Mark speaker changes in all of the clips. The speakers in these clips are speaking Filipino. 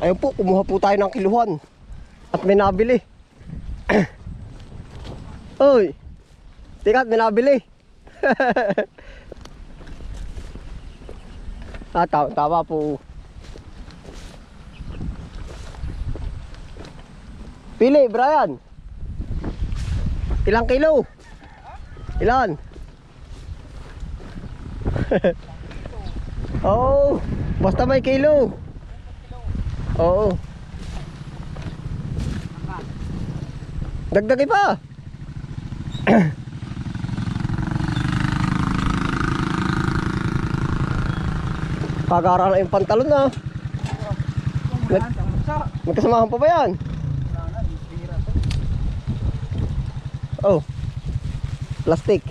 Speaker 1: Ayun po, kumuha po tayo ng kiluhan. At may nabili. Uy! Tikat, may nabili. ah, tama, tama po. Pili, Brian. Ilang kilo? Ilan? Oo. basta may kilo. Oo. Dagdagi pa. Kagara na yung pantalon na. Nag magkasamahan pa ba yan? Oh. Plastic.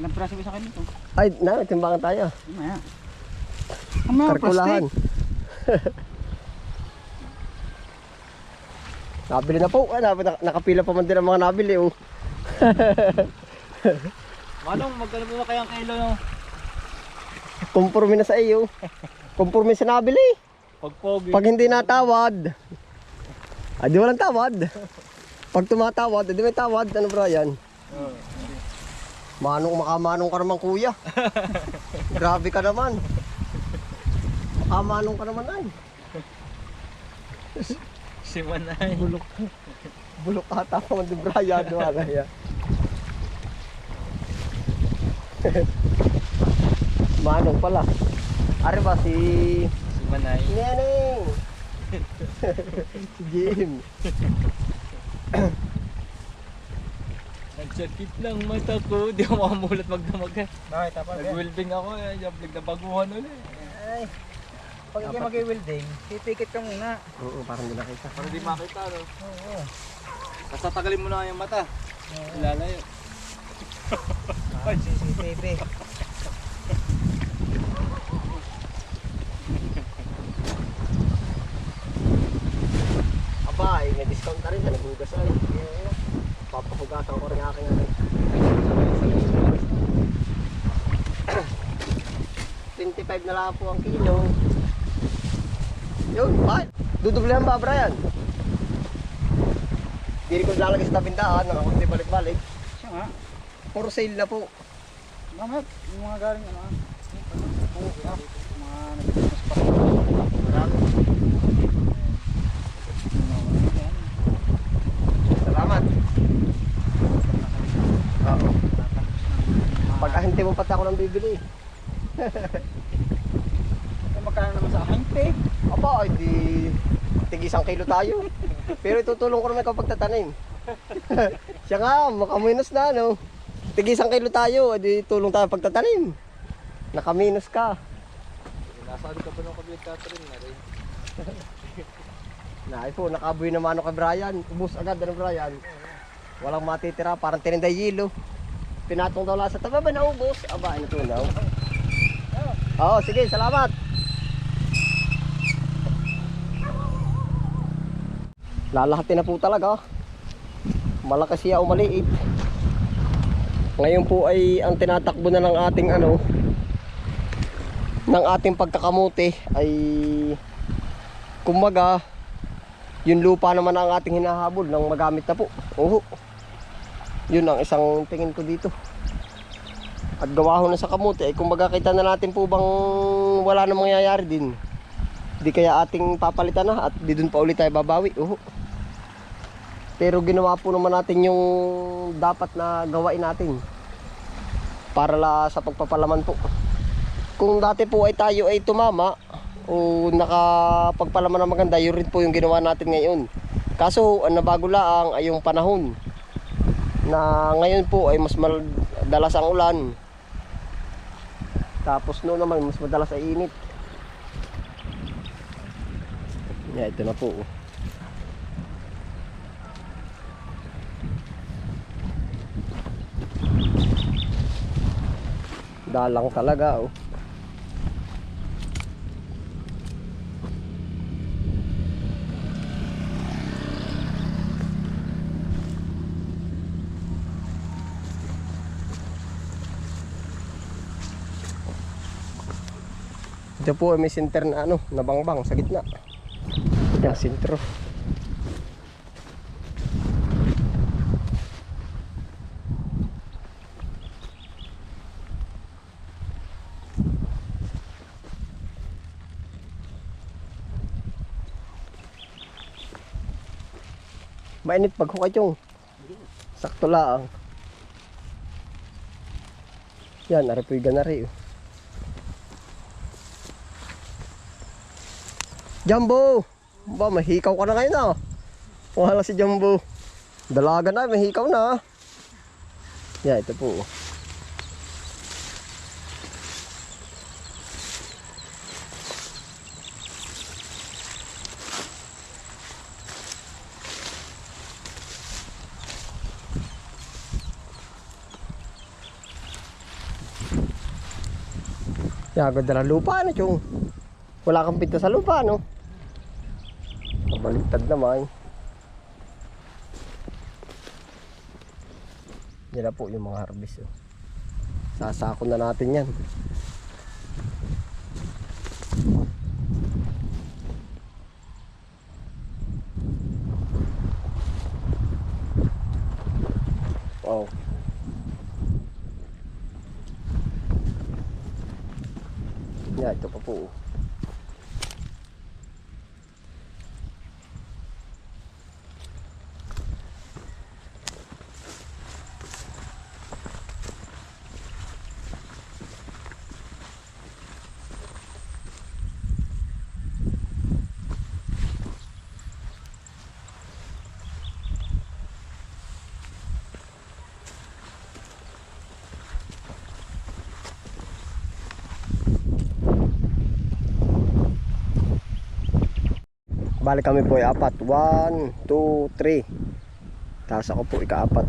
Speaker 2: Ilang praso ba sa akin ito?
Speaker 1: Ay, na, timbangan tayo.
Speaker 2: Mamaya. Mamaya,
Speaker 1: Karkulahan.
Speaker 2: plastic.
Speaker 1: Nabili na po. Ah, nab- nak- nakapila pa man din ang mga nabili. Oh.
Speaker 2: Manong, magkano po ba kayang kilo no?
Speaker 1: Kumporme na sa iyo. Kumporme sa nabili.
Speaker 2: Pag pogi.
Speaker 1: Pag hindi natawad, ah, di walang tawad. Pag tumatawad, di may tawad. Ano bro yan? Manong makamanong ka naman kuya. Grabe ka naman. Makamanong ka naman ay.
Speaker 2: Si Manay.
Speaker 1: Bulok. Bulok ata pa man di Brian. Wala yan. Manong pala. Ari ba si
Speaker 2: Si Manay.
Speaker 1: Neneng? si Jim.
Speaker 2: Nagsakit lang mata ko. Di ako makamulat magdamagan.
Speaker 3: Bakit? Tapos
Speaker 2: Nag-welding ako eh. Na baguhan ulit.
Speaker 3: Ay, pag hindi mag-welding, pipikit ka muna.
Speaker 1: Oo, parang di nakita.
Speaker 2: Para di makita no.
Speaker 3: Oo.
Speaker 2: Basta tagalin mo na yung mata. Lalayo.
Speaker 3: Ah, CCTV.
Speaker 1: Aba, eh, may discount na rin. Naghugas na rin. Papahugasan ko rin ang aking ano. 25 na lang po ang kilo. Yun, bakit? Dudublehan ba, Brian? Hindi ko lalagay sa tabindahan, nakakunti balik-balik.
Speaker 3: Siya nga.
Speaker 1: Puro sale na po.
Speaker 3: Mamaya, yung mga galing ano ah. Ah, mga pa.
Speaker 1: Marami. Salamat. Oo. Pag ahente mo pati ako ng bibili.
Speaker 3: Eh, magkano naman sa akin? Pe.
Speaker 1: Aba, hindi tig isang kilo tayo. Pero itutulong ko naman kapag tatanim. Siya nga, makaminus na, no? Tig isang kilo tayo, edi tulong tayo pagtatanim. Nakaminus ka.
Speaker 2: Nasaan ka pa ng kabit Catherine na rin.
Speaker 1: Naay po, nakaboy naman ako kay Brian. Ubus agad na Brian. Walang matitira, parang tininday yelo. Pinatong daw lang sa tabi, ba naubos? Aba, ano to na? Oo, sige, salamat. Lalahatin na po talaga. Malakas siya o maliit. Ngayon po ay ang tinatakbo na ng ating ano ng ating pagkakamote ay kumbaga yung lupa naman ang ating hinahabol nang magamit na po. Oo. Yun ang isang tingin ko dito. At gawa na sa kamote ay kumbaga kita na natin po bang wala na mangyayari din. Di kaya ating papalitan na at di dun pa ulit tayo babawi. Oo. Pero ginawa po naman natin yung dapat na gawain natin. Para la sa pagpapalaman po. Kung dati po ay tayo ay tumama o nakapagpalaman ng maganda, yun rin po yung ginawa natin ngayon. Kaso, ang nabago lang ay yung panahon. Na ngayon po ay mas madalas ang ulan. Tapos noon naman, mas madalas ay init. Yeah, ito na po. Dalang talaga oh. Ito po ay may center na ano, nabangbang sa gitna. Yan, sintro. Mainit pag hukay yung. Sakto lang. Yan, aripoy ganari. Jumbo! Ba, mahikaw ka na ngayon ah. Wala si Jumbo. Dalaga na, mahikaw na. Yan, ito po. Oh. Yan, ganda ng lupa na, Chong. Wala kang pinto sa lupa, no? Kabaliktad naman. Yan na po yung mga harvest. Oh. Sasako na natin yan. Yan, ito Bali kami po ay apat. One, two, three. Tapos ako po ikaapat.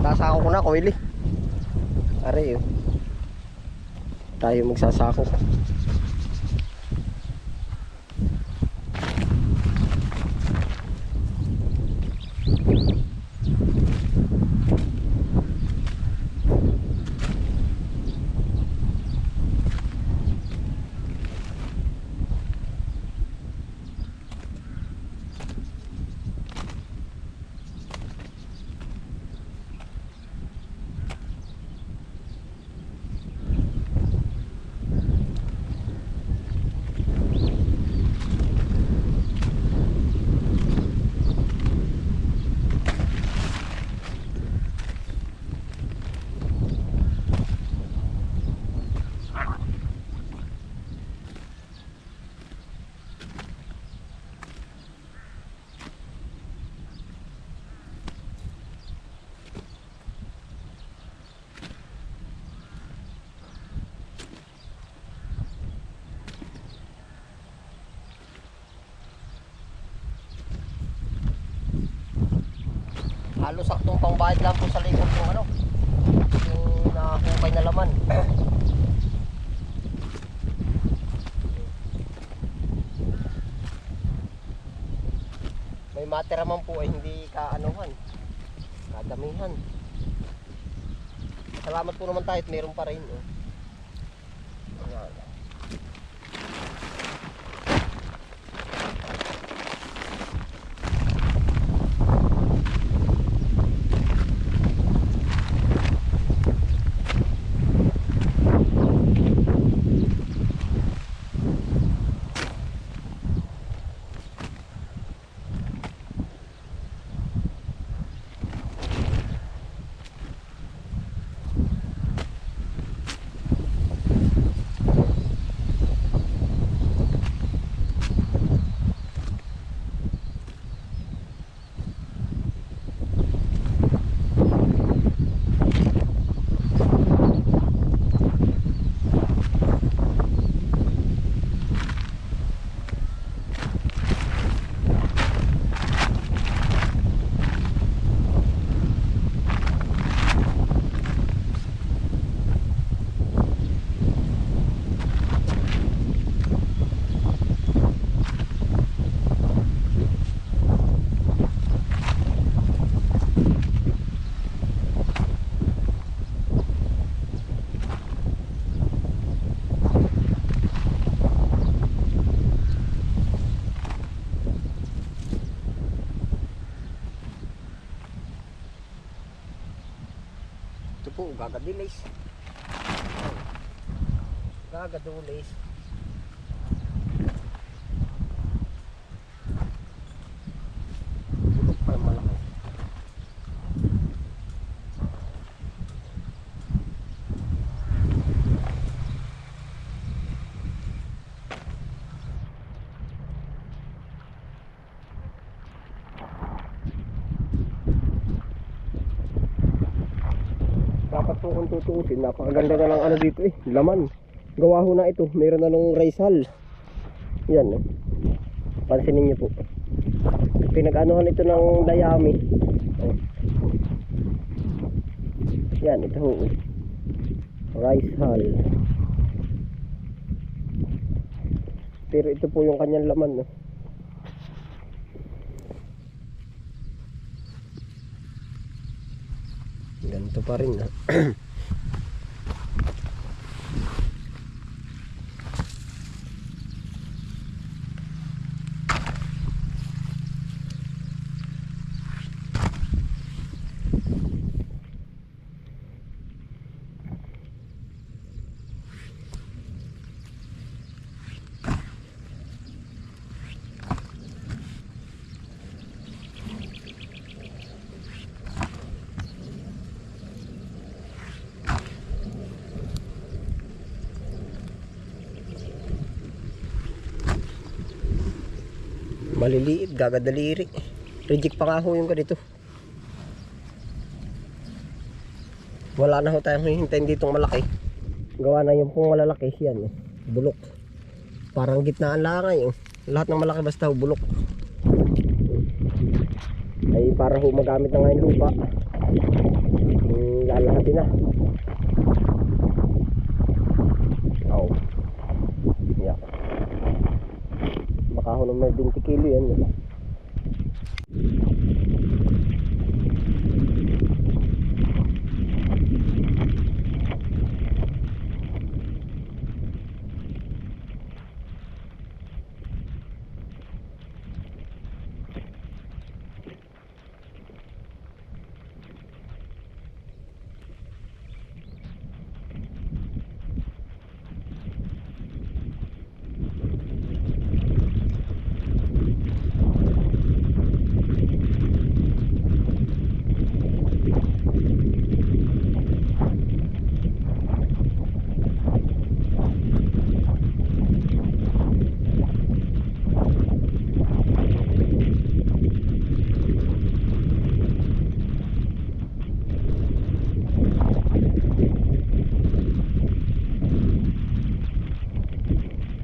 Speaker 1: Sasako ko na, Koili. Are yun. Tayo magsasako. Halos saktong pangbayad lang po sa likod yung ano. Yung nakakukay na laman. May matira man po ay hindi kaanuhan. Kadamihan. Salamat po naman tayo at meron pa rin. Oh. Po, gagadilis. Gagadulis. Bulok pa yung malaki. Dapat po kung tutuusin, napakaganda na ng ano dito eh, laman. Gawa ho na ito, mayroon na ng raisal. Yan eh. Pansinin niyo po. Pinag-anuhan ito ng dayami. Oh. Yan, ito ho. Rice hull. Pero ito po yung kanyang laman. No? Ganito pa rin. ah. Maliliit, gagadaliri. Reject pa nga ho yung ganito. Wala na ho tayong hihintayin ditong malaki. Gawa na yung pong malalaki. Yan, oh. bulok. Parang gitnaan lang ngayon. Lahat ng malaki basta ho, bulok. Ay para ho magamit na ngayon lupa. Hmm, lalahati na. Baka ho naman 20 kilo yan.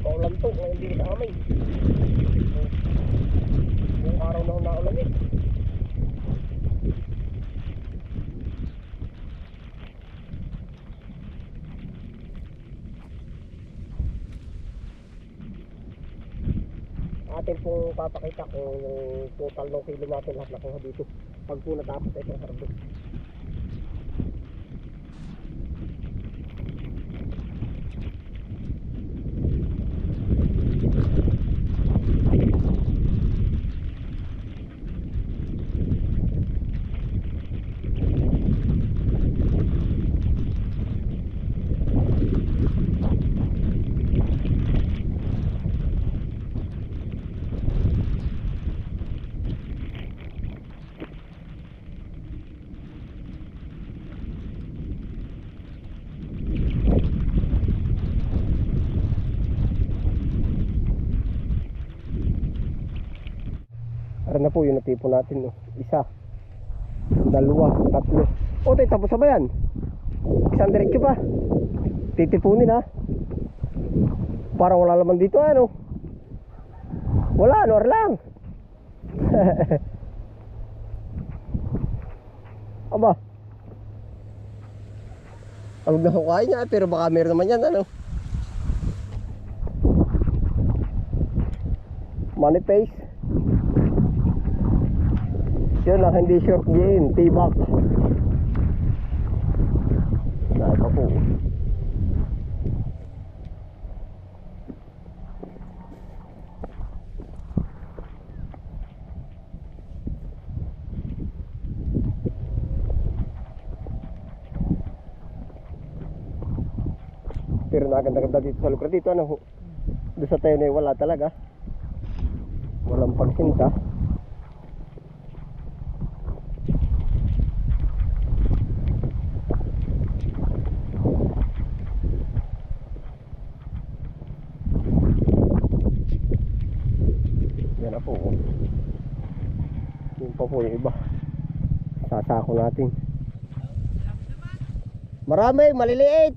Speaker 1: Paulan to, ngayon din sa amin. Yung araw na naulan eh. Atin pong papakita kung yung total ng kilo natin lahat nakuha dito. Pag po natapos ay isang na po yung natipon natin. No? Isa, dalawa, tatlo. O, tayo tapos na ba yan? Isang diretso pa. Titipunin ha. Para wala naman dito ano. Wala, ano lang. Aba. Tawag na kukain niya pero baka meron naman yan ano. Money face. Yun ang hindi short game, T-box. Naka po. Pero nakaganda-ganda dito sa lukra dito. Ano? Doon sa tayo na wala talaga. Walang pagsinta. pa po yung iba. Sasako natin. Marami maliliit.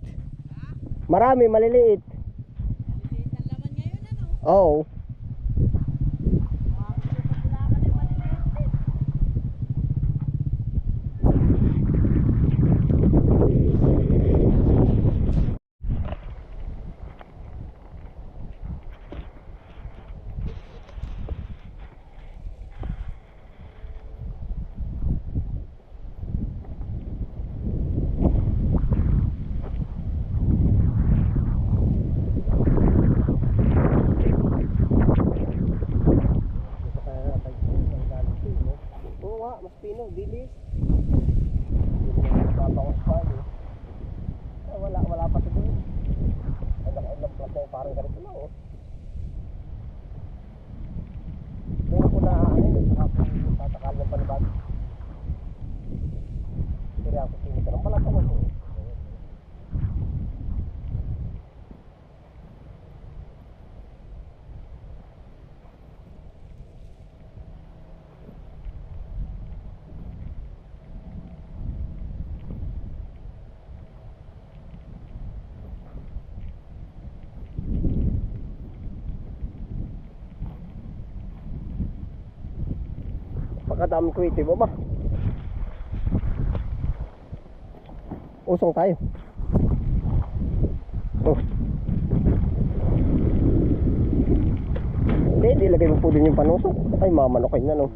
Speaker 1: Marami maliliit. Maliliit ang laman ngayon ano? oo. kadami ko ito ba? Usong tayo. Oh. Eh, Hindi, ilagay mo po din yung panusok. Ay, mamanokay na no.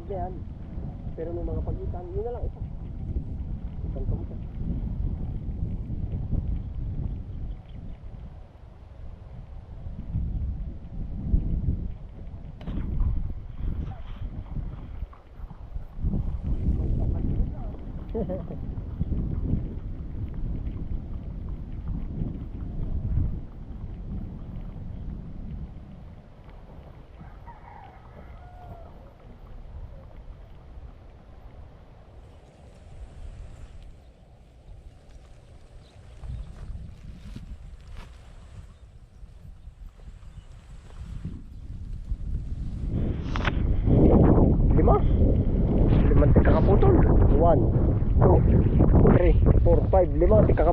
Speaker 1: side yan. Pero may mga pagitan. Yun na lang isa. Isang kamusta. Hehehe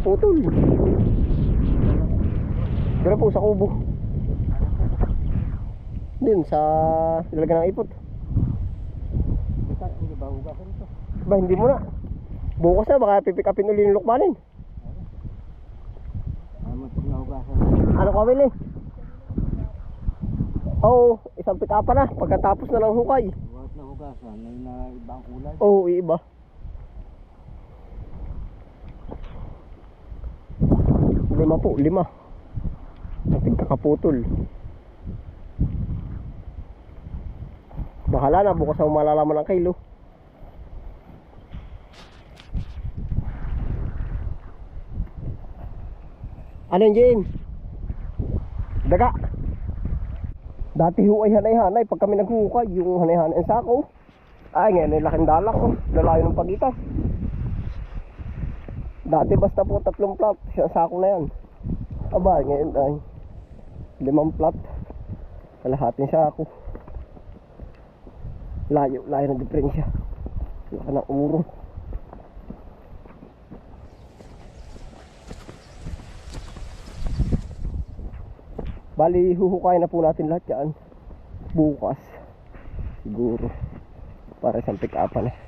Speaker 1: naputol dala po sa kubo. Din sa dalaga ng ipot.
Speaker 3: Hindi ba hugasan ito?
Speaker 1: ba hindi mo na bukas na baka pipick upin ulit yung lukmanin.
Speaker 3: Ano
Speaker 1: ko eh oo isang pick up na. Pagkatapos na lang hukay.
Speaker 3: Bukas na hugasan may na ibang kulay.
Speaker 1: Oo iba. Lima po, lima. Nating kakaputol. Bahala na, bukas ako malalaman ng kilo. Ano yun, Jane? Daga. Dati ho ay hanay-hanay pag kami naghuhukay, yung hanay-hanay sa sako. Ay, ngayon ay laking dalak ko. Lalayo ng pagitas. Dati basta po tatlong plat. Sako na yan. Aba, ngayon ay limang plat. Kalahating sako. Layo, layo ng diferensya. Laka ng urong. Bali, huhukay na po natin lahat yan. Bukas. Siguro. Para isang pick up na.